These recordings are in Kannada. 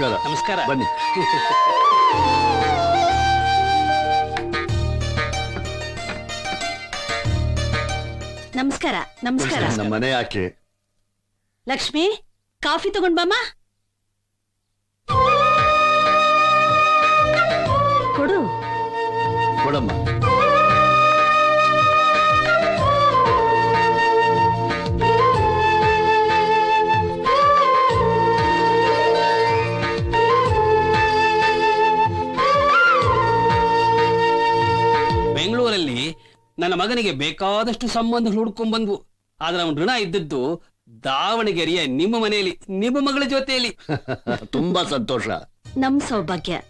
ನಮಸ್ಕಾರ. ನಮಸ್ಕಾರ. ಬನ್ನಿ. ನಮಸ್ಕಾರ ನಮಸ್ಕಾರ. ನಮ್ಮ ಮನೆ ಯಾಕೆ? ಲಕ್ಷ್ಮಿ ಕಾಫಿ ತಗೊಂಡ್ ಬಾಮ್ಮ. ನನ್ನ ಮಗನಿಗೆ ಬೇಕಾದಷ್ಟು ಸಂಬಂಧ ಹುಡ್ಕೊಂಡ್ ಬಂದ್ವು. ಆದ್ರೆ ಅವನ ಋಣ ಇದ್ದದ್ದು ದಾವಣಗೆರೆಯ ನಿಮ್ಮ ಮನೆಯಲ್ಲಿ ನಿಮ್ಮ ಮಗಳ ಜೊತೆಯಲ್ಲಿ. ತುಂಬಾ ಸಂತೋಷ. ನಮ್ ಸೌಭಾಗ್ಯ.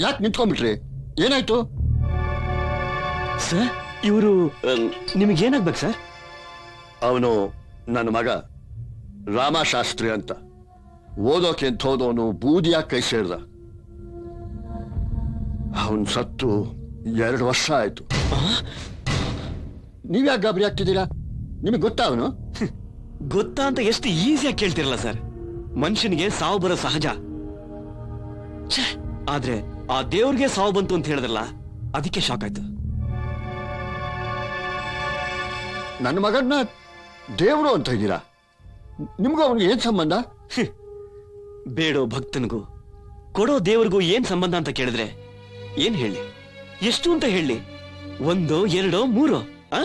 ಯಾಕೆ ನಿಂತ್ಕೊಂಡ್ಬಿಟ್ರಿ? ಏನಾಯ್ತು? ಸರ್ ಇವರು ನಿಮಗೆ ಏನಾಗ್ಬೇಕು ಸರ್? ಅವನು ನನ್ನ ಮಗ ರಾಮಶಾಸ್ತ್ರಿ ಅಂತ. ಓದೋಕೆ ಅಂತ ಹೋದವನು ಬೂದಿಯಾಗಿ ಕೈ ಸೇರಿದ. ಅವನ್ ಸತ್ತು ಎರಡು ವರ್ಷ ಆಯ್ತು. ನೀವ್ಯಾಕೆ ಗಾಬರಿ ಆಗ್ತಿದ್ದೀರಾ? ನಿಮಗೆ ಗೊತ್ತಾ ಅವನು? ಗೊತ್ತಾ ಅಂತ ಎಷ್ಟು ಈಸಿಯಾಗಿ ಕೇಳ್ತಿರಲ್ಲ ಸರ್. ಮನುಷ್ಯನಿಗೆ ಸಾವು ಬರೋ ಸಹಜ. ಆದ್ರೆ ಆ ದೇವ್ರಿಗೆ ಸಾವು ಬಂತು ಅಂತ ಹೇಳಿದ್ರಲ್ಲ ಅದಕ್ಕೆ ಶಾಕ್ ಆಯ್ತು. ನನ್ನ ಮಗನ್ನ ದೇವರು ಅಂತ ಇದ್ದೀರಾ ನಿಮ್ಗೂ ಅವನಿಗೆ ಏನ್ ಸಂಬಂಧ? ಬೇಡೋ ಭಕ್ತನಿಗೂ, ಕೊಡೋ ದೇವರಿಗೂ ಏನ್ ಸಂಬಂಧ ಅಂತ ಕೇಳಿದ್ರೆ ಏನ್ ಹೇಳಿ? ಎಷ್ಟು ಅಂತ ಹೇಳಿ? ಒಂದೋ, ಎರಡೋ, ಮೂರೋ, ಆ?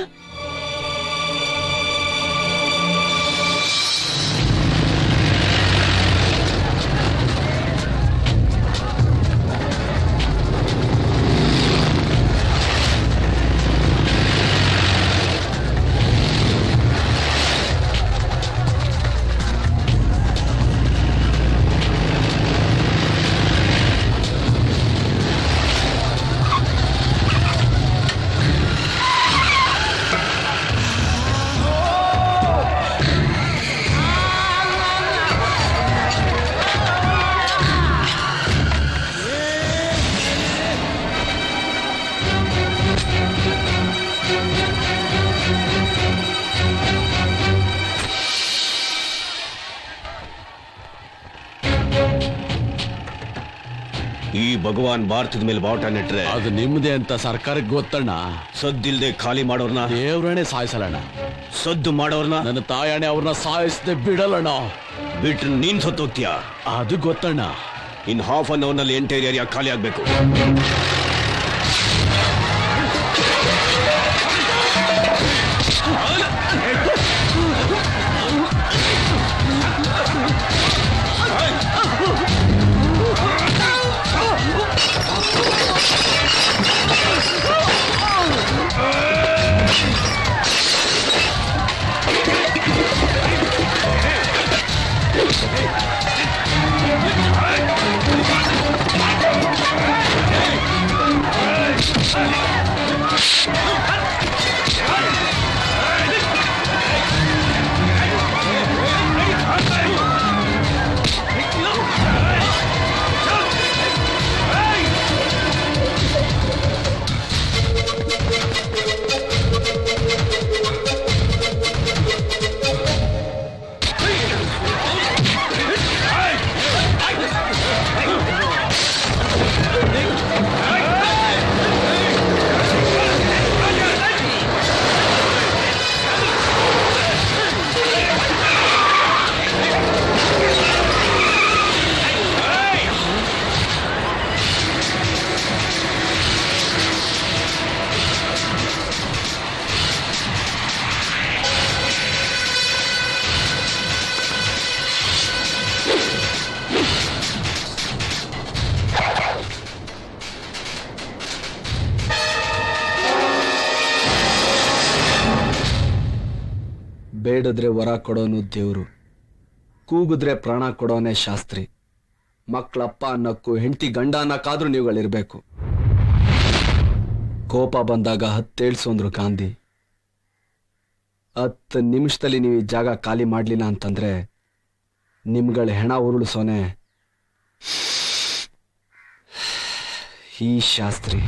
ಭಗವಾನ್ ಭಾರತದ ಮೇಲೆ ಬಾವುಟ ನೆಟ್ರೆ ಅದು ನಿಮ್ದೇ ಅಂತ ಸರ್ಕಾರಕ್ಕೆ ಗೊತ್ತಣ್ಣ. ಸದ್ದಿಲ್ದೆ ಖಾಲಿ ಮಾಡೋರ್ನ? ದೇವ್ರಣೆ ಸಾಯಿಸಲಣ್ಣ. ಸದ್ದು ಮಾಡೋರ್ನ? ನನ್ನ ತಾಯಣೆ ಅವ್ರನ್ನ ಸಾಯಿಸದೆ ಬಿಡಲಣ್ಣ. ಬಿಟ್ರೆ ನೀನ್ ಸತ್ತೋಗ್ತೀಯ? ಅದು ಗೊತ್ತಣ್ಣ. ಇನ್ ಹಾಫ್ ಅನ್ ಅವರ್ನಲ್ಲಿ ಎಂಟೈರ್ ಏರಿಯಾ ಖಾಲಿ ಆಗ್ಬೇಕು. ಬೇಡದ್ರೆ ವರ ಕೊಡೋನು ದೇವ್ರು. ಕೂಗಿದ್ರೆ ಪ್ರಾಣ ಕೊಡೋನೆ ಶಾಸ್ತ್ರಿ. ಮಕ್ಕಳಪ್ಪ ಅನ್ನಕ್ಕೂ ಹೆಂಡತಿ ಗಂಡ ಅನ್ನಕ್ಕಾದ್ರೂ ನೀವುಗಳಿರ್ಬೇಕು. ಕೋಪ ಬಂದಾಗ ಹತ್ತೇಳ್ಸು ಅಂದ್ರು ಗಾಂಧಿ. ಹತ್ತು ನಿಮಿಷದಲ್ಲಿ ನೀವು ಈ ಜಾಗ ಖಾಲಿ ಮಾಡಲಿಲ್ಲ ಅಂತಂದ್ರೆ ನಿಮ್ಗಳ ಹೆಣ ಉರುಳಿಸೋನೆ ಈ ಶಾಸ್ತ್ರಿ.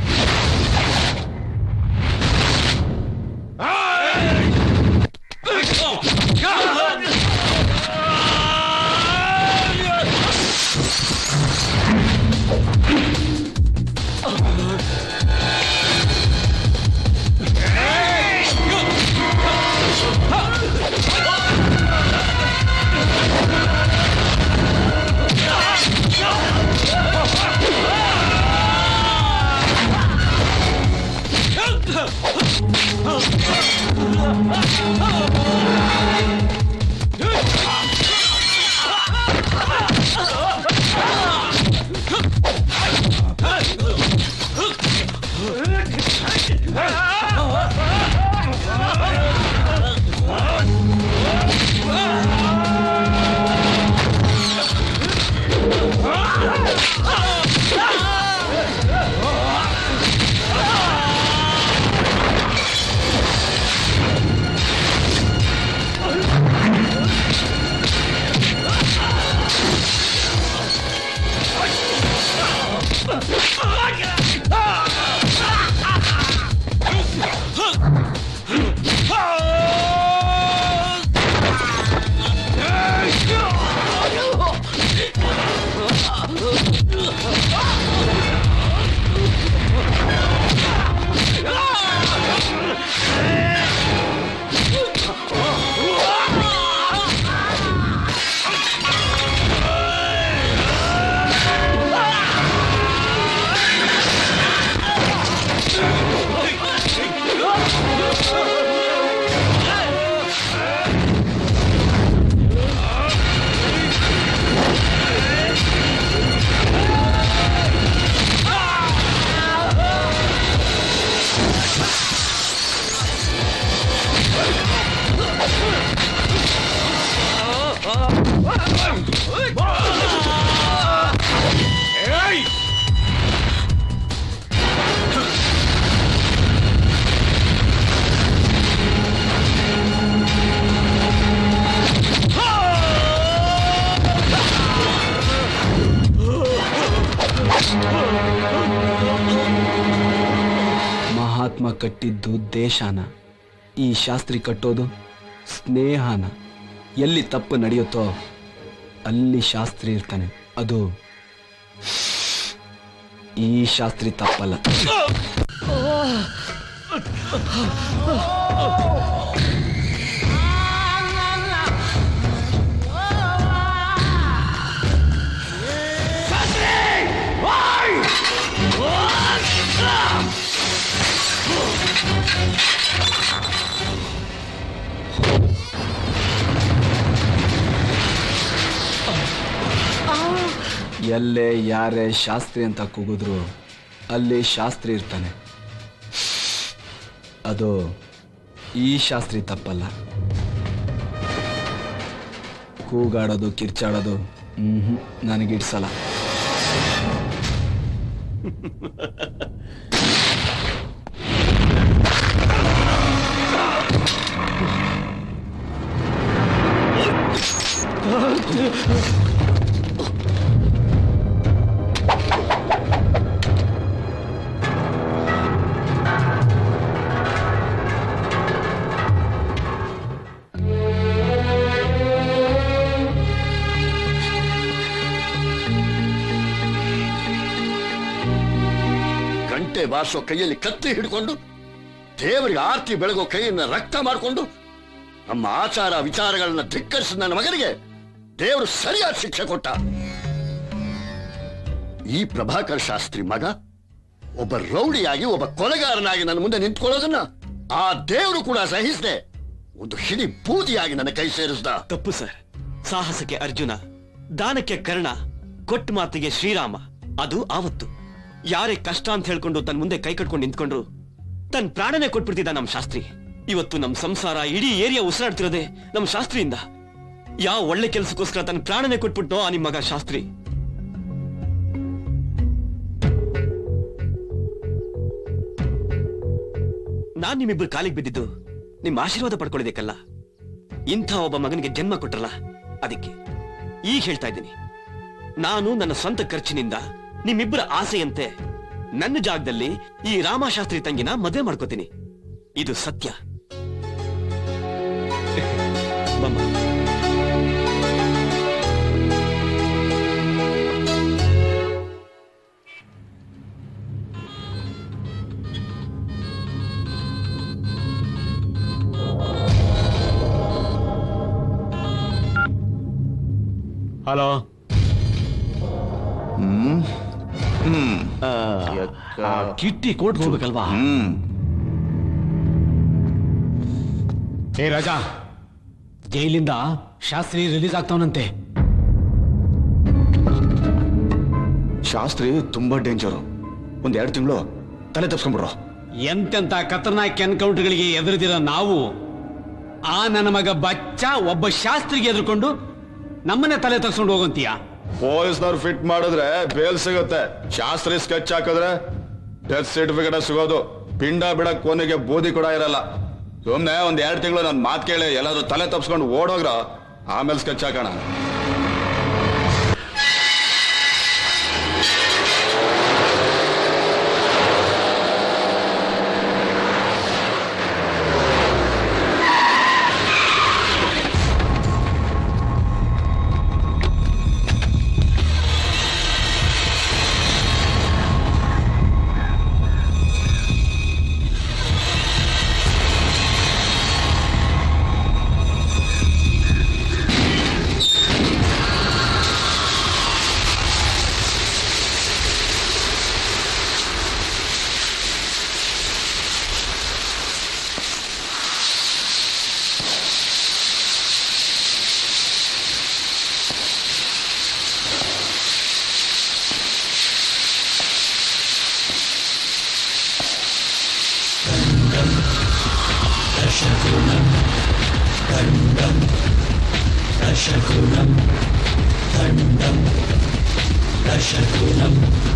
ಈ ಶಾಸ್ತ್ರಿ ಕಟ್ಟೋದು ಸ್ನೇಹನ ಎಲ್ಲಿ ತಪ್ಪು ನಡೆಯುತ್ತೋ ಅಲ್ಲಿ ಶಾಸ್ತ್ರಿ ಇರ್ತಾನೆ. ಅದು ಈ ಶಾಸ್ತ್ರಿ ತಪ್ಪಲ್ಲ. ಎಲ್ಲೇ ಯಾರೇ ಶಾಸ್ತ್ರಿ ಅಂತ ಕೂಗಿದ್ರು ಅಲ್ಲಿ ಶಾಸ್ತ್ರಿ ಇರ್ತಾನೆ. ಅದು ಈ ಶಾಸ್ತ್ರಿ ತಪ್ಪಲ್ಲ. ಕೂಗಾಡೋದು, ಕಿರ್ಚಾಡೋದು ಹ್ಮ್ ನನಗಿಡ್ಸಲ್ಲ ಬಾರಿಸೋ ಕೈಯಲ್ಲಿ ಕತ್ತಿ ಹಿಡ್ಕೊಂಡು, ದೇವರಿಗೆ ಆರ್ತಿ ಬೆಳಗೋ ಕೈಯನ್ನ ರಕ್ತ ಮಾಡಿಕೊಂಡು ನಮ್ಮ ಆಚಾರ ವಿಚಾರಗಳನ್ನ ಧಿಕ್ಕರಿಸಿದ ನನ್ನ ಮಗನಿಗೆ ದೇವರು ಸರಿಯಾದ ಶಿಕ್ಷೆ ಕೊಟ್ಟ. ಈ ಪ್ರಭಾಕರ್ ಶಾಸ್ತ್ರಿ ಮಗ ಒಬ್ಬ ರೌಡಿಯಾಗಿ, ಒಬ್ಬ ಕೊಲೆಗಾರನಾಗಿ ನನ್ನ ಮುಂದೆ ನಿಂತ್ಕೊಳ್ಳೋದನ್ನ ಆ ದೇವರು ಕೂಡ ಸಹಿಸದೆ. ಒಂದು ಹಿಡಿ ಬೂದಿಯಾಗಿ ನನ್ನ ಕೈ ಸೇರಿಸ್ದ. ತಪ್ಪು ಸರ್. ಸಾಹಸಕ್ಕೆ ಅರ್ಜುನ, ದಾನಕ್ಕೆ ಕರ್ಣ ಕೊಟ್ಟ ಮಾತಿಗೆ ಶ್ರೀರಾಮ. ಅದು ಆವತ್ತು. ಯಾರೇ ಕಷ್ಟ ಅಂತ ಹೇಳ್ಕೊಂಡು ತನ್ನ ಮುಂದೆ ಕೈ ಕಟ್ಕೊಂಡು ನಿಂತ್ಕೊಂಡ್ರು ತನ್ನ ಪ್ರಾಣನೇ ಕೊಟ್ಬಿಡ್ತಿದ್ದ ನಮ್ಮ ಶಾಸ್ತ್ರಿ. ಇವತ್ತು ನಮ್ಮ ಸಂಸಾರ ಇಡೀ ಏರಿಯಾ ಉಸಿರಾಡ್ತಿರೋದೆ ನಮ್ಮ ಶಾಸ್ತ್ರಿಯಿಂದ. ಯಾವ ಒಳ್ಳೆ ಕೆಲಸಕ್ಕೋಸ್ಕರ ತನ್ನ ಪ್ರಾಣನೇ ಕೊಟ್ಬಿಟ್ನೋ ಆ ನಿಮ್ಮ ಮಗ ಶಾಸ್ತ್ರಿ. ನಾನ್ ನಿಮ್ಮಿಬ್ರು ಕಾಲಿಗೆ ಬಿದ್ದಿದ್ದು ನಿಮ್ ಆಶೀರ್ವಾದ ಪಡ್ಕೊಳ್ಳೋದಕ್ಕಲ್ಲ ಇಂಥ ಒಬ್ಬ ಮಗನಿಗೆ ಜನ್ಮ ಕೊಟ್ರಲ್ಲ, ಅದಕ್ಕೆ ಈಗ ಹೇಳ್ತಾ ಇದ್ದೀನಿ. ನಾನು ನನ್ನ ಸ್ವಂತ ಖರ್ಚಿನಿಂದ ನಿಮ್ಮಿಬ್ಬರ ಆಸೆಯಂತೆ ನನ್ನ ಜಾಗದಲ್ಲಿ ಈ ರಾಮಶಾಸ್ತ್ರಿ ತಂಗಿನ ಮದುವೆ ಮಾಡ್ಕೋತೀನಿ. ಇದು ಸತ್ಯ. ಹಲೋ ಕಿಟ್ಟಿ ಕೋರ್ಟ್ ಹೋಗ್ಬೇಕಲ್ವಾ ಏ ರಾಜಾ. ಜೈಲಿಂದ ಶಾಸ್ತ್ರಿ ರಿಲೀಸ್ ಆಗ್ತಾವನಂತೆ. ಶಾಸ್ತ್ರಿ ತುಂಬಾ ಡೇಂಜರು. ಒಂದ್ ಎರಡು ತಿಂಗಳು ತಲೆ ತಪ್ಸ್ಕೊಂಡ್ಬಿಡ್ರು ಎಂತೆಂತ ಖತರ್ನಾಕ್ ಎನ್ಕೌಂಟರ್ಗಳಿಗೆ ಎದುರಿದಿರೋ ನಾವು ಆ ನನ್ನ ಮಗ ಬಚ್ಚ ಒಬ್ಬ ಶಾಸ್ತ್ರಿಗೆ ಎದುರುಕೊಂಡು ನಮ್ಮನ್ನೇ ತಲೆ ತಪ್ಸ್ಕೊಂಡು ಹೋಗಂತೀಯ? ಪೊಲೀಸ್ನವ್ರು ಫಿಟ್ ಮಾಡಿದ್ರೆ ಬೇಲ್ ಸಿಗುತ್ತೆ. ಶಾಸ್ತ್ರಿ ಸ್ಕೆಚ್ ಹಾಕಿದ್ರೆ ಡೆತ್ ಸರ್ಟಿಫಿಕೇಟ್ ಸಿಗೋದು. ಪಿಂಡ ಬಿಡಕ್ ಕೊನೆಗೆ ಬೂದಿ ಕೂಡ ಇರಲ್ಲ. ಸುಮ್ನೆ ಒಂದ್ ಎರಡು ತಿಂಗಳು ನನ್ನ ಮಾತು ಕೇಳಿ ಎಲ್ಲಾದ್ರೂ ತಲೆ ತಪ್ಸ್ಕೊಂಡು ಓಡೋಗ್ರ, ಆಮೇಲೆ ಸ್ಕೆಚ್ ಹಾಕೋಣ. ಹಲೋ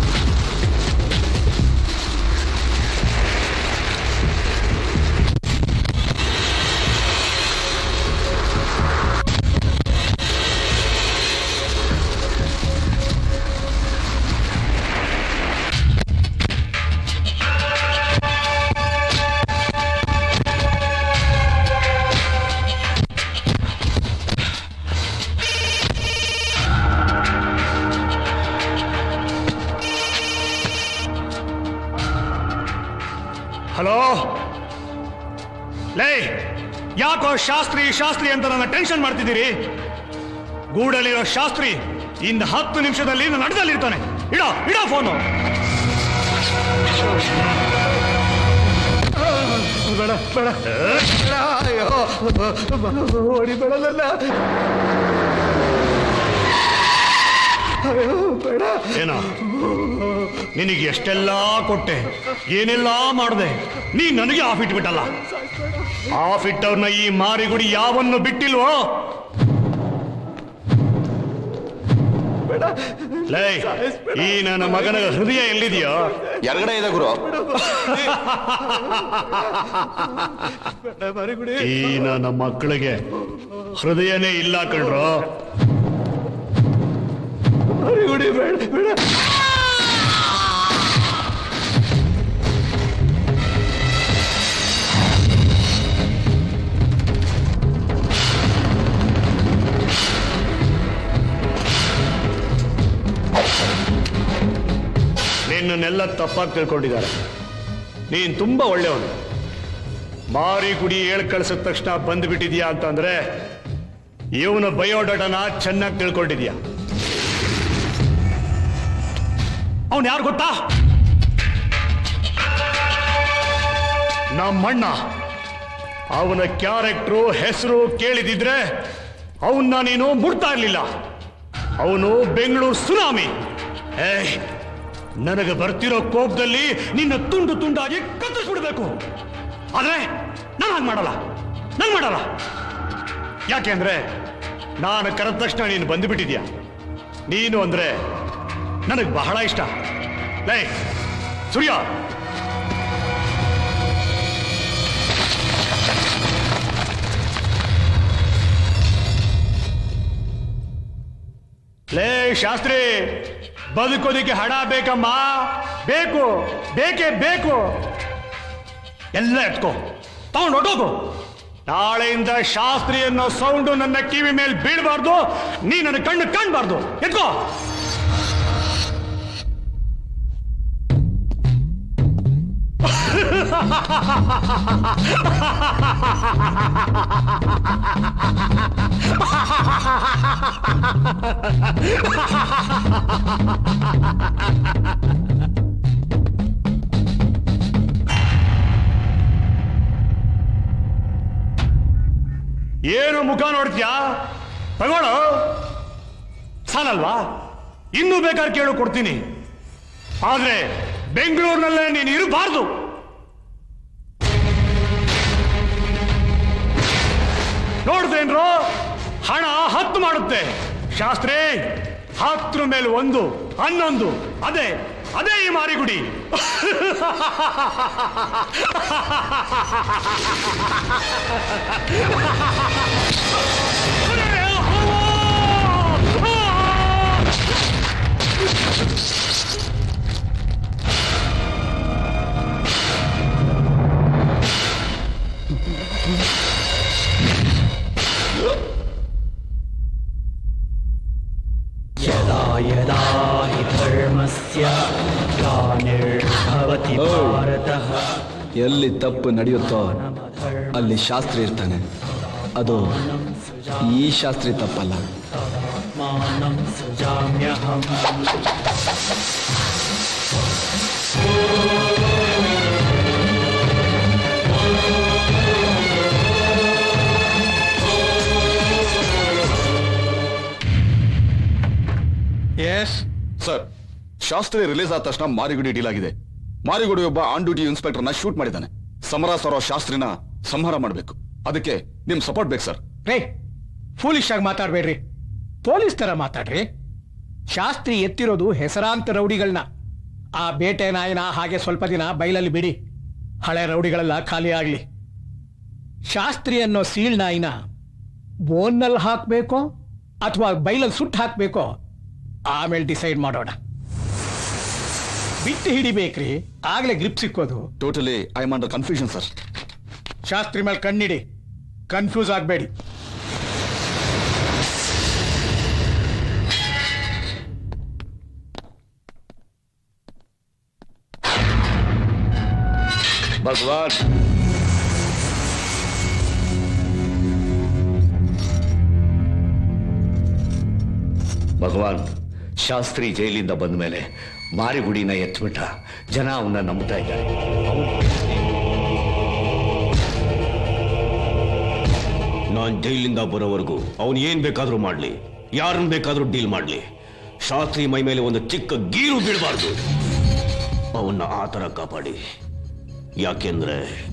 ಟೆನ್ಷನ್ ಮಾಡ್ತಿದ್ದೀರಿ? ಗೂಡಲ್ಲಿರೋ ಶಾಸ್ತ್ರಿ ಇನ್ನು ಹತ್ತು ನಿಮಿಷದಲ್ಲಿ ನನ್ನ ಅಡ್ಡದಲ್ಲಿರ್ತಾನೆ ಇಡೋ ಇಡೋ ಫೋನು. ಬೇಡ ಬೇಡ. ಅಯ್ಯೋ. ಹೊಡಿಬೇಡ ಏನೋ? ನಿನಗೆ ಎಷ್ಟೆಲ್ಲ ಕೊಟ್ಟೆ ಏನೆಲ್ಲ ಮಾಡಿದೆ ನೀ ನನಗೆ ಆಫ್ ಇಟ್ಬಿಟ್ಟಲ್ಲ. ಆಫ್ ಇಟ್ಟವ್ರನ್ನ ಈ ಮಾರಿಗುಡಿ ಯಾವನ್ನು ಬಿಟ್ಟಿಲ್ವೋ? ಲೇ ಈ ನನ್ನ ಮಗನ ಹೃದಯ ಎಲ್ಲಿದೆಯೋ? ಎಡಗಡೆ ಇದೆ ಗುರು. ಈ ನನ್ನ ಮಕ್ಕಳಿಗೆ ಹೃದಯನೇ ಇಲ್ಲ ಕಣ್ರೋ. ನಿನ್ನನ್ನೆಲ್ಲ ತಪ್ಪಾಗಿ ತಿಳ್ಕೊಂಡಿದ್ದಾರೆ. ನೀನ್ ತುಂಬಾ ಒಳ್ಳೆಯವನು. ಮಾರಿ ಗುಡಿ ಹೇಳ್ ಕಳ್ಸಿದ ತಕ್ಷಣ ಬಂದ್ಬಿಟ್ಟಿದ್ಯಾ ಅಂತಂದ್ರೆ, ಇವನ ಬಯೋಡಟನ ಚೆನ್ನಾಗಿ ತಿಳ್ಕೊಂಡಿದ್ಯಾ? ಅವನ್ ಯಾರು ಗೊತ್ತಾ? ನಮ್ಮಣ್ಣ ಅವನ ಕ್ಯಾರೆಕ್ಟ್ರು ಹೆಸರು ಕೇಳಿದಿದ್ರೆ ಅವನ್ನ ನೀನು ಮುಡ್ತಾ ಇರ್ಲಿಲ್ಲ. ಅವನು ಬೆಂಗಳೂರು ಸುನಾಮಿ. ಏ ನನಗೆ ಬರ್ತಿರೋ ಕೋಪದಲ್ಲಿ ನಿನ್ನ ತುಂಡು ತುಂಡಾಗಿ ಕತ್ತರಿಸ್ಬಿಡ್ಬೇಕು. ಆದ್ರೆ ನಾನು ಹಾಗೆ ಮಾಡಲ್ಲ. ನಾನು ಮಾಡಲ್ಲ. ಯಾಕೆಂದ್ರೆ ನಾನು ಕರೆದ ತಕ್ಷಣ ನೀನು ಬಂದುಬಿಟ್ಟಿದ್ಯಾ? ನೀನು ಅಂದ್ರೆ ನನಗೆ ಬಹಳ ಇಷ್ಟ. ಲೈ, ಸೂರ್ಯ. ಲೇ, ಶಾಸ್ತ್ರಿ, ಬದುಕೋದಿಕ್ಕೆ ಹಣ ಬೇಕಮ್ಮ. ಬೇಕು, ಬೇಕೇ ಬೇಕು. ಎಲ್ಲ ಎತ್ಕೋ. ತಗೊಂಡು ಹೊಟ್ಟೋಗು ನಾಳೆಯಿಂದ ಶಾಸ್ತ್ರಿ ಅನ್ನೋ ಸೌಂಡು ನನ್ನ ಕಿವಿ ಮೇಲೆ ಬೀಳಬಾರ್ದು, ನೀ ನನ್ನ ಕಣ್ಣು ಕಾಣಬಾರ್ದು. ಎತ್ಕೋ. ಏನು ಮುಖ ನೋಡ್ತೀಯಾ? ತಗೊಳ್ಳೋ. ಸಾಲಲ್ವಾ? ಇನ್ನೂ ಬೇಕಾದ್ರೆ ಕೇಳು ಕೊಡ್ತೀನಿ. ಆದ್ರೆ ಬೆಂಗಳೂರಿನಲ್ಲೇ ನೀನು ಇರಬಾರ್ದು. ನೋಡ್ದೇನ್ರೋ ಹಣ ಹತ್ತು ಮಾಡುತ್ತೆ. ಶಾಸ್ತ್ರಿ ಹತ್ರ ಮೇಲೆ ಒಂದು ಹನ್ನೊಂದು. ಅದೇ ಅದೇ ಈ ಮಾರಿಗುಡಿ. ಎಲ್ಲಿ ತಪ್ಪು ನಡೆಯುತ್ತೋ ಅಲ್ಲಿ ಶಾಸ್ತ್ರಿ ಇರ್ತಾನೆ. ಅದು ಈ ಶಾಸ್ತ್ರಿ ತಪ್ಪಲ್ಲ. ಎಸ್ ಶಾಸ್ತ್ರಿ ರಿಲೀಸ್ ಆದ ತಕ್ಷಣ ಮಾರಿಗುಡಿ ಡೀಲ್ ಆಗಿದೆ ಮಾರಿಗುಡಿ ಒಬ್ಬ ಆನ್ ಡ್ಯೂಟಿ ಇನ್ಸ್ಪೆಕ್ಟರ್ನ ಶೂಟ್ ಮಾಡಿದ್ದಾನೆ. ಸಮರ ಸರೋ ಶಾಸ್ತ್ರಿನ ಸಂಹಾರ ಮಾಡಬೇಕು. ಅದಕ್ಕೆ ನಿಮ್ ಸಪೋರ್ಟ್ ಬೇಕು, ಸರ್. ರೇ ಫೂಲಿಶ್ ಆಗಿ ಮಾತಾಡ್ಬೇಡ್ರಿ. ಪೊಲೀಸ್ ತರ ಮಾತಾಡ್ರಿ. ಶಾಸ್ತ್ರಿ ಎತ್ತಿರೋದು ಹೆಸರಾಂತ ರೌಡಿಗಳನ್ನ. ಆ ಬೇಟೆ ನಾಯಿನ ಹಾಗೆ ಸ್ವಲ್ಪ ದಿನ ಬೈಲಲ್ಲಿ ಬಿಡಿ. ಹಳೆ ರೌಡಿಗಳೆಲ್ಲ ಖಾಲಿ ಆಗ್ಲಿ. ಶಾಸ್ತ್ರಿ ಅನ್ನೋ ಸೀಳ್ ನಾಯಿನ ಬೋನ್ನಲ್ಲಿ ಹಾಕ್ಬೇಕೋ ಅಥವಾ ಬೈಲಲ್ಲಿ ಸುಟ್ಟು ಹಾಕ್ಬೇಕೋ, ಆಮೇಲೆ ಡಿಸೈಡ್ ಮಾಡೋಣ. ಬಿಟ್ಟು ಹಿಡಿಬೇಕ್ರಿ. ಆಗ್ಲೇ grip ಸಿಕ್ಕೋದು. Totally I am under confusion sir Shastri ಮೇಲೆ ಕಣ್ಣಿಡಿ. ಕನ್ಫ್ಯೂಸ್ ಆಗಬೇಡಿ. ಭಗವಾನ್. ಭಗವಾನ್ ಶಾಸ್ತ್ರಿ ಜೈಲಿಂದ ಬಂದ ಮೇಲೆ ಮಾರಿಗುಡಿನ ಎತ್ಬಿಟ್ಟ. ಜನ ಅವನ್ನ ನಂಬ್ತಾ ಇದ್ದಾರೆ. ನಾನು ಜೈಲಿಂದ ಬರೋವರೆಗೂ ಅವನು ಏನ್ ಬೇಕಾದ್ರೂ ಮಾಡ್ಲಿ ಯಾರನ್ನ ಬೇಕಾದ್ರೂ ಡೀಲ್ ಮಾಡ್ಲಿ. ಶಾಸ್ತ್ರಿ ಮೈ ಮೇಲೆ ಒಂದು ಚಿಕ್ಕ ಗೀರು ಬೀಳಬಾರ್ದು. ಅವನ್ನ ಆ ಥರ ಕಾಪಾಡಿ. ಯಾಕೆಂದ್ರೆ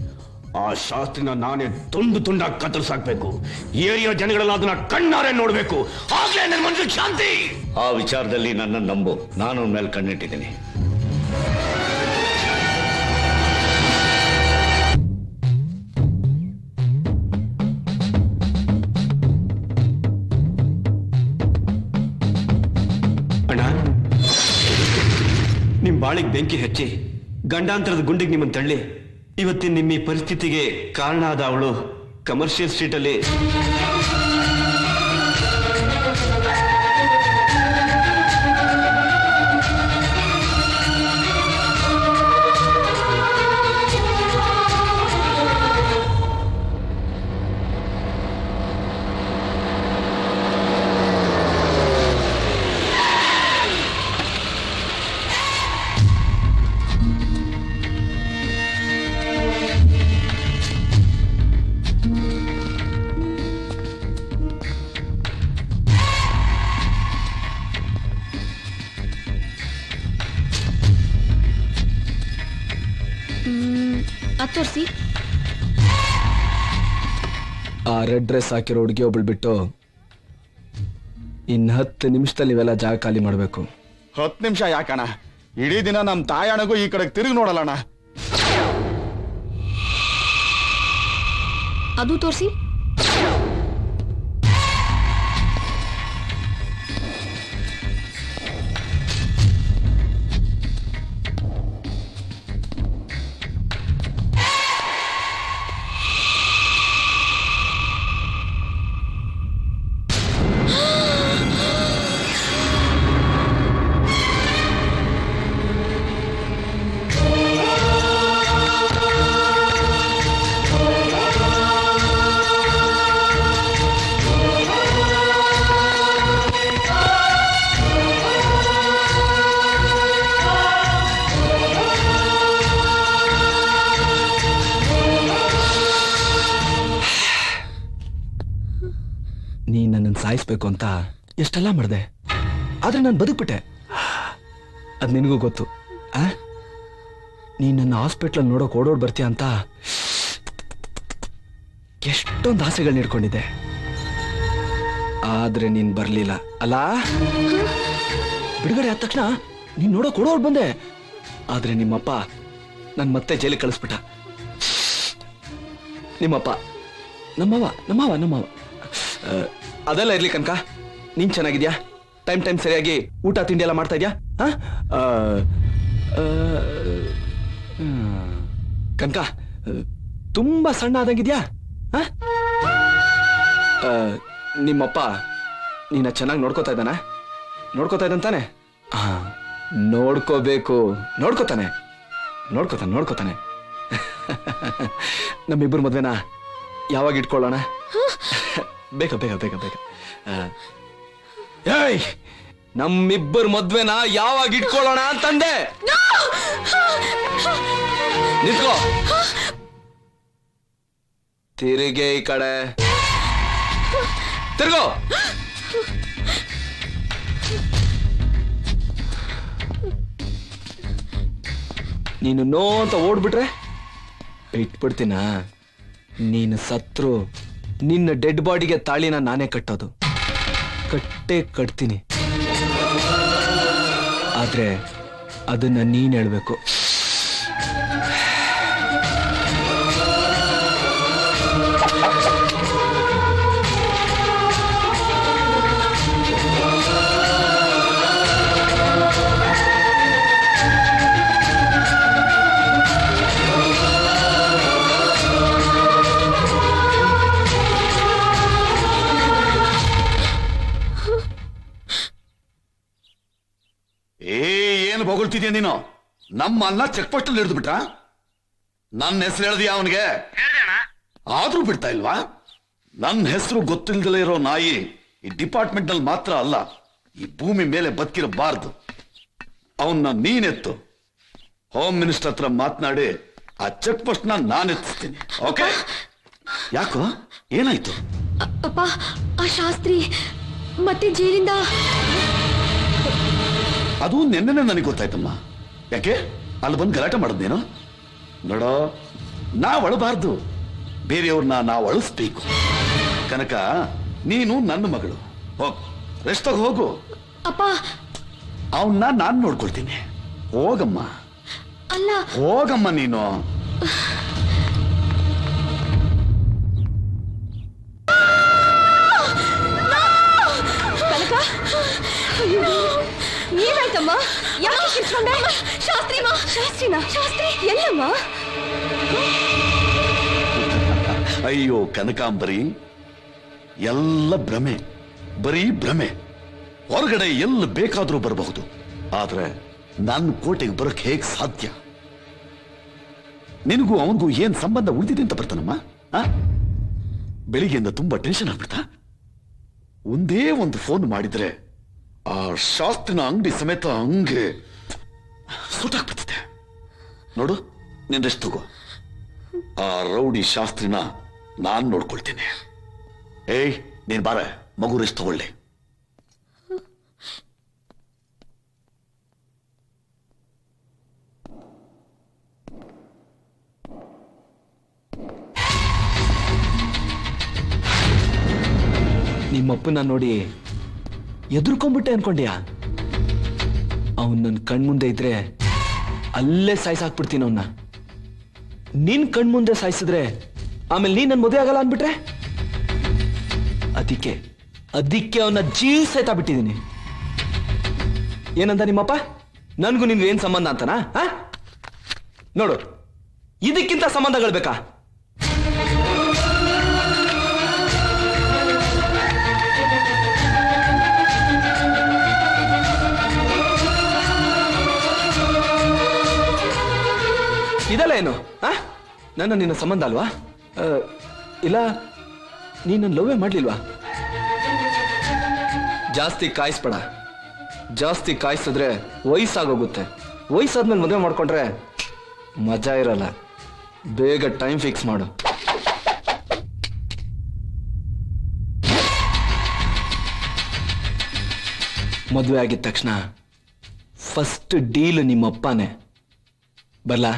ಆ ಶಾಸ್ತ್ರಿನ ನಾನೇ ತುಂಡು ತುಂಡಾಗಿ ಕತ್ತರಿಸಾಕ್ಬೇಕು. ಏರಿಯಾ ಜನಗಳೆಲ್ಲ ಅದನ್ನ ಕಣ್ಣಾರೆ ನೋಡ್ಬೇಕು. ಆಗ್ಲೇ ನನ್ನ ಮನಸ್ಸಿಗೆ ಶಾಂತಿ! ಆ ವಿಚಾರದಲ್ಲಿ ನನ್ನ ನಂಬು. ನಾನು ಮೇಲೆ ಕಣ್ಣಿಟ್ಟಿದ್ದೀನಿ. ಅಣ್ಣ ನಿಮ್ ಬಾಳಿಗೆ ಬೆಂಕಿ ಹಚ್ಚಿ ಗಂಡಾಂತರದ ಗುಂಡಿಗೆ ನಿಮ್ಮನ್ನು ತಳ್ಳಿ. ಇವತ್ತಿನ ನಿಮ್ಮ ಪರಿಸ್ಥಿತಿಗೆ ಕಾರಣ ಆದ ಅವಳು ಕಮರ್ಷಿಯಲ್ ಸ್ಟ್ರೀಟ್ ತೋರ್ಸಿ. ಆ ರೆಡ್ ಡ್ರೆಸ್ ಹಾಕಿರೋ ಹುಡುಗಿ ಒಬ್ಳು ಬಿಟ್ಟು ಇನ್ ಹತ್ತು ನಿಮಿಷದಲ್ಲಿ ಇವೆಲ್ಲ ಜಾಗ ಖಾಲಿ ಮಾಡಬೇಕು. ಹತ್ತು ನಿಮಿಷ ಯಾಕಣ ಇಡೀ ದಿನ ನಮ್ ತಾಯಣಗೂ ಈ ಕಡೆಗೆ ತಿರುಗಿ ನೋಡಲ್ಲಣ ಅದು ತೋರ್ಸಿ. ಎಷ್ಟೆಲ್ಲ ಮಾಡಿದೆ ಆದ್ರೆ ನಾನು ಬದುಕ್ಬಿಟ್ಟೆ. ಅದು ನಿನಗೂ ಗೊತ್ತು. ಆ? ನೀ ನನ್ನ ಹಾಸ್ಪಿಟ್ಲಲ್ಲಿ ನೋಡೋಕೆ ಓಡೋಡ್ ಬರ್ತೀಯ ಅಂತ ಎಷ್ಟೊಂದು ಆಸೆಗಳನ್ನ ಇಟ್ಕೊಂಡಿದ್ದೆ ಆದ್ರೆ ನೀನ್ ಬರಲಿಲ್ಲ. ಅಲ್ಲ? ಬಿಡುಗಡೆ ಆದ ತಕ್ಷಣ ನೀನು ನೋಡೋಕೆ ಓಡೋಡ್ ಬಂದೆ. ಆದ್ರೆ ನಿಮ್ಮಪ್ಪ ನನ್ ಮತ್ತೆ ಜೈಲಿಗೆ ಕಳಿಸ್ಬಿಟ್ಟ. ನಿಮ್ಮಪ್ಪ. ನಮ್ಮವ ನಮ್ಮವ ನಮ್ಮವ ಅದೆಲ್ಲ ಇರ್ಲಿ ಕನಕ. ನೀನ್ ಚೆನ್ನಾಗಿದ್ಯಾ? ಟೈಮ್ ಟೈಮ್ ಸರಿಯಾಗಿ ಊಟ ತಿಂಡಿ ಎಲ್ಲ ಮಾಡ್ತಾ ಇದ್ಯಾ? ಕಂಕ. ಕನಕ ತುಂಬಾ ಸಣ್ಣ ಆದಂಗಿದ್ಯಾ ನಿಮ್ಮಪ್ಪ ನೀನ ಚೆನ್ನಾಗಿ ನೋಡ್ಕೋತಾ ಇದ್ದಾನ? ನೋಡ್ಕೋತಾ ಇದ್ದಂತಾನೆ ಹಾ ನೋಡ್ಕೋಬೇಕು. ನೋಡ್ಕೋತಾನೆ. ನೋಡ್ಕೋತಾನೆ ನೋಡ್ಕೋತಾನೆ. ನಮ್ಮಿಬ್ಬರು ಮದ್ವೆನ ಯಾವಾಗ ಇಟ್ಕೊಳ್ಳೋಣ? ಬೇಗ ಬೇಗ ಬೇಗ ಬೇಗ. ಏಯ್ ನಮ್ಮಿಬ್ಬರ ಮದ್ವೆನ ಯಾವಾಗ ಇಟ್ಕೊಳ್ಳೋಣ ಅಂತಂದೆ? ನಿಂತ್ಕೋ. ತಿರುಗೆ ಈ ಕಡೆ. ತಿರ್ಗೋ. ನೀನು ನೋ ಅಂತ ಓಡ್ಬಿಟ್ರೆ? ಇಟ್ಬಿಡ್ತೀನ? ನೀನು ಸತ್ರು. ನಿನ್ನ ಡೆಡ್ ಬಾಡಿಗೆ ತಾಳಿನ ನಾನೇ ಕಟ್ಟೋದು. ಕಟ್ಟೆ ಕಟ್ತೀನಿ. ಆದರೆ ಅದನ್ನು ನೀನು ಹೇಳ್ಬೇಕು. ಏನು ಬೊಗಳ್ತಿದ್ಯಾ ನೀನು? ನಮ್ಮ ಅನ್ನ ಚೆಕ್ ಪೋಸ್ಟ್ ಅಲ್ಲಿ ಹಿಡಿದು ಬಿಟ್ಟ ನನ್ನ ಹೆಸರು ಹೇಳ್ದಿಯಾ ಅವನಿಗೆ? ಆದ್ರೂ ಬಿಡ್ತಾ ಇಲ್ವಾ? ನನ್ನ ಹೆಸರು ಗೊತ್ತಿಲ್ದಲೇ ಇರೋ ನಾಯಿ ಈ ಡಿಪಾರ್ಟ್ಮೆಂಟ್ನಲ್ಲಿ ಮಾತ್ರ ಅಲ್ಲ ಈ ಭೂಮಿ ಮೇಲೆ ಬದುಕಿರಬಾರ್ದು. ಅವನ್ನ ನೀನೆತ್ತು. ಹೋಮ್ ಮಿನಿಸ್ಟರ್ ಹತ್ರ ಮಾತನಾಡಿ ಆ ಚೆಕ್ ಪೋಸ್ಟ್ನ ನಾನು ಎತ್ತಿಸ್ತೀನಿ. ಓಕೆ ಯಾಕೋ? ಏನಾಯ್ತು? ಅಪ್ಪ ಆ ಶಾಸ್ತ್ರಿ ಮತ್ತೆ ಜೈಲಿಂದ ಅದು ನಿನ್ನೆ ನನಗೆ ಗೊತ್ತಾಯ್ತಮ್ಮ. ಯಾಕೆ? ಅಲ್ಲಿ ಬಂದು ಗಲಾಟೆ ಮಾಡೋದೇನು ನೋಡೋ ನಾ ಒಳಬಾರ್ದು ಬೇರೆಯವ್ರನ್ನ ನಾವು ಅಳಿಸ್ಬೇಕು. ಕನಕ ನೀನು ನನ್ನ ಮಗಳು. ಹೋಗ್ ರೆಸ್ಟ್ ಹೋಗು. ಅಪ್ಪ. ಅವನ್ನ ನಾನು ನೋಡ್ಕೊಳ್ತೀನಿ. ಹೋಗಮ್ಮ. ಅಲ್ಲ. ಹೋಗಮ್ಮ ನೀನು. ಏನಾಯ್ತಮ್ಮ ಯಾಕೆ ಕಿರ್ಚ್ಕೊಂಡೆ ಶಾಸ್ತ್ರಿಮ್ಮ ಶಾಸ್ತ್ರಿನ? ಶಾಸ್ತ್ರಿ? ಎಲ್ಲಮ್ಮ? ಅಯ್ಯೋ, ಕನಕಾಂಬರಿ. ಎಲ್ಲ ಭ್ರಮೆ, ಬರೀ ಭ್ರಮೆ. ಹೊರಗಡೆ ಎಲ್ಲ ಬೇಕಾದರೂ ಬರಬಹುದು. ಆದ್ರೆ ನನ್ನ ಕೋಟೆಗೆ ಬರಕ್ ಹೇಗೆ ಸಾಧ್ಯ? ನಿನಗೂ ಅವನಿಗೂ ಏನ್ ಸಂಬಂಧ ಉಳಿದಿದೆ ಅಂತ ಬರ್ತಾನಮ್ಮ? ಬೆಳಿಗ್ಗೆಯಿಂದ ತುಂಬಾ ಟೆನ್ಷನ್ ಆಗ್ಬಿಡ್ತಾ? ಒಂದೇ ಒಂದು ಫೋನ್ ಮಾಡಿದ್ರೆ ಆ ಶಾಸ್ತ್ರಿನ ಅಂಗಡಿ ಸಮೇತ ಹಂಗೆ. ಸುಟ್ಟಾಗ್ಬಿಡ್ತಿದೆ ನೋಡು ನಿನ್ ರೆಸ್ಟ್ ತಗೋ. ಆ ರೌಡಿ ಶಾಸ್ತ್ರಿನ ನಾನ್ ನೋಡ್ಕೊಳ್ತೀನಿ. ಏಯ್, ನೀನ್ ಬಾರ, ಮಗು ರೆಸ್ಟ್ ತಗೊಳ್ಳಿ. ನಿಮ್ಮಪ್ಪನ ನೋಡಿ ಎದುರ್ಕೊಂಡ್ಬಿಟ್ಟೆ ಅನ್ಕೊಂಡ್ಯಾ? ಅವನ್ ನನ್ನ ಕಣ್ಮುಂದೆ ಇದ್ರೆ ಅಲ್ಲೇ ಸಾಯ್ಸಾಕ್ಬಿಡ್ತೀನಿ ಅವನ್ನ ನಿನ್ ಕಣ್ಮುಂದೆ ಸಾಯಿಸಿದ್ರೆ ಆಮೇಲೆ ನೀನ್ ನನ್ ಮದುವೆ ಆಗಲ್ಲ ಅನ್ಬಿಟ್ರೆ? ಅದಕ್ಕೆ ಅದಕ್ಕೆ ಅವನ್ನ ಜೀವ ಸಹಿತ ಬಿಟ್ಟಿದ್ದೀನಿ. ಏನಂತ ನಿಮ್ಮಪ್ಪ? ನನ್ಗೂ ನಿನ್ಗೇನ್ ಏನ್ ಸಂಬಂಧ ಅಂತನಾ? ನೋಡು, ಇದಕ್ಕಿಂತ ಸಂಬಂಧಗಳು ಬೇಕಾ? ಇದೆಲ್ಲ ಏನು ನನ್ನ ನಿನ್ನ ಸಂಬಂಧ ಅಲ್ವಾ? ಇಲ್ಲ ನೀನು ಲವ್ವೇ ಮಾಡ್ಲಿಲ್ವಾ? ಜಾಸ್ತಿ ಕಾಯಿಸ್ಬೇಡ. ಜಾಸ್ತಿ ಕಾಯಿಸಿದ್ರೆ ವಯಸ್ಸಾಗೋಗುತ್ತೆ. ವಯಸ್ಸಾದ್ಮೇಲೆ ಮದುವೆ ಮಾಡ್ಕೊಂಡ್ರೆ ಮಜಾ ಇರಲ್ಲ. ಬೇಗ ಟೈಮ್ ಫಿಕ್ಸ್ ಮಾಡು. ಮದುವೆ ಆಗಿದ ತಕ್ಷಣ ಫಸ್ಟ್ ಡೀಲ್ ನಿಮ್ಮಪ್ಪನೇ. ಬರ್ಲಾ?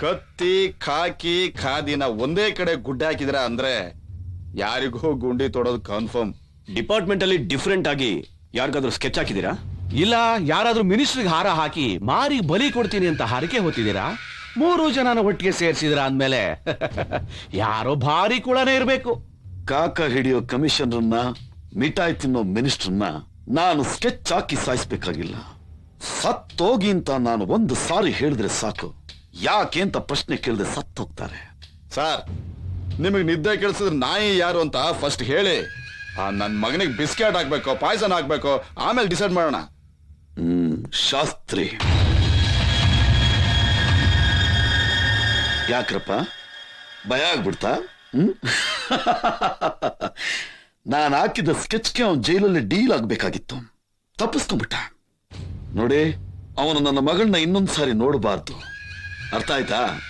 ಕತ್ತಿ ಖಾಕಿ ಖಾದಿನ ಒಂದೇ ಕಡೆ ಗುಡ್ಡ ಹಾಕಿದ್ರ ಅಂದ್ರೆ ಯಾರಿಗೂ ಗುಂಡಿ ತೊಡೋದು ಕನ್ಫರ್ಮ್ ಡಿಪಾರ್ಟ್ಮೆಂಟ್ ಅಲ್ಲಿ ಡಿಫ್ರೆಂಟ್ ಆಗಿ ಯಾರಿಗಾದ್ರೂ ಸ್ಕೆಚ್ ಹಾಕಿದೀರಾ? ಇಲ್ಲ ಯಾರಾದ್ರೂ ಮಿನಿಸ್ಟ್ರಿಗೆ ಹಾರ ಹಾಕಿ ಮಾರಿ ಬಲಿ ಕೊಡ್ತೀನಿ ಅಂತ ಹರಕೆ ಹೊತ್ತಿದ್ದೀರಾ ಮೂರು ಜನನ ಒಟ್ಟಿಗೆ ಸೇರಿಸಿದ್ರ ಅಂದ್ಮೇಲೆ ಯಾರೋ ಭಾರಿ ಕುಳನೇ ಇರಬೇಕು. ಕಾಕ ಹಿಡಿಯೋ ಕಮಿಷನರ್ನ ಮಿಠಾಯಿ ತಿನ್ನೋ ಮಿನಿಸ್ಟರ್ನ ನಾನು ಸ್ಕೆಚ್ ಹಾಕಿ ಸಾಯಿಸ್ಬೇಕಾಗಿಲ್ಲ. ಸತ್ತೋಗಿ ಅಂತ ನಾನು ಒಂದು ಸಾರಿ ಹೇಳಿದ್ರೆ ಸಾಕು. ಯಾಕೆ ಅಂತ ಪ್ರಶ್ನೆ ಸತ್ತು ಸತ್ತೋಗ್ತಾರೆ. ಸರ್ ನಿಮಗೆ ನಿದ್ದೆ ಕೇಳಿಸಿದ್ರೆ ನಾಯಿ ಯಾರು ಅಂತ ಫಸ್ಟ್ ಹೇಳಿ. ಆ ನನ್ನ ಮಗನಿಗೆ ಬಿಸ್ಕೆಟ್ ಹಾಕ್ಬೇಕು ಪಾಯ್ಸನ್ ಹಾಕ್ಬೇಕು ಆಮೇಲೆ ಡಿಸೈಡ್ ಮಾಡೋಣ. ಹ್ಮ್ ಶಾಸ್ತ್ರಿ. ಯಾಕ್ರಪ್ಪ? ಭಯ ಆಗ್ಬಿಡ್ತಾ? ಹ್ಮ್? ನಾನು ಹಾಕಿದ ಸ್ಕೆಚ್ಗೆ ಅವನ್ ಜೈಲಲ್ಲಿ ಡೀಲ್ ಆಗ್ಬೇಕಾಗಿತ್ತು. ತಪ್ಪಿಸ್ಕೊಂಡ್ಬಿಟ್ಟ. ನೋಡಿ ಅವನು ನನ್ನ ಮಗಳನ್ನ ಇನ್ನೊಂದು ಸಾರಿ ನೋಡಬಾರ್ದು. ಅರ್ಥ ಆಯ್ತಾ?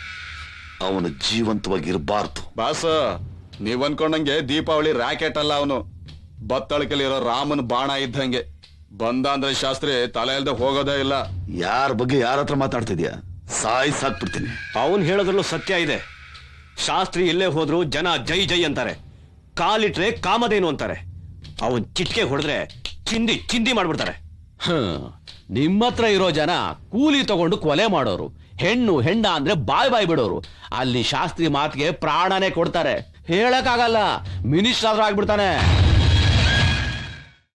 ಅವನು ಜೀವಂತವಾಗಿರಬಾರ್ದು. ಬಾಸ ನೀವ್ ಅನ್ಕೊಂಡಂಗೆ ದೀಪಾವಳಿ ರಾಕೆಟ್ ಅಲ್ಲ ಅವನು. ಬತ್ತಳಕಲ್ಲಿರೋ ರಾಮನ್ ಬಾಣ ಇದ್ದಂಗೆ. ಬಂದ ಅಂದ್ರೆ ಶಾಸ್ತ್ರಿ ತಲೆ ಇಲ್ದೆ ಹೋಗೋದೇ ಇಲ್ಲ. ಯಾರ ಬಗ್ಗೆ ಯಾರ ಹತ್ರ ಮಾತಾಡ್ತಿದ್ಯಾ? ಸಾಯಿ ಸಾಕ್ಬಿಡ್ತೀನಿ. ಅವನ್ ಹೇಳೋದ್ರಲ್ಲೂ ಸತ್ಯ ಇದೆ. ಶಾಸ್ತ್ರಿ ಇಲ್ಲೇ ಹೋದ್ರು ಜನ ಜೈ ಜೈ ಅಂತಾರೆ. ಕಾಲಿಟ್ರೆ ಕಾಮದೇನು ಅಂತಾರೆ. ಅವನ್ ಚಿಟ್ಕೆ ಹೊಡೆದ್ರೆ ಚಿಂದಿ ಚಿಂದಿ ಮಾಡ್ಬಿಡ್ತಾರೆ. ಹ್ಮ್ ನಿಮ್ಮ ಹತ್ರ ಇರೋ ಜನ ಕೂಲಿ ತಗೊಂಡು ಕೊಲೆ ಮಾಡೋರು. ಹೆಣ್ಣು ಹೆಂಡ ಅಂದ್ರೆ ಬಾಯ್ ಬಾಯ್ ಬಿಡೋರು. ಅಲ್ಲಿ ಶಾಸ್ತ್ರಿ ಮಾತಿಗೆ ಪ್ರಾಣನೇ ಕೊಡ್ತಾರೆ. ಹೇಳಕ್ಕಾಗಲ್ಲ. ಮಿನಿಸ್ಟರ್ ಆಗ್ಬಿಡ್ತಾನೆ.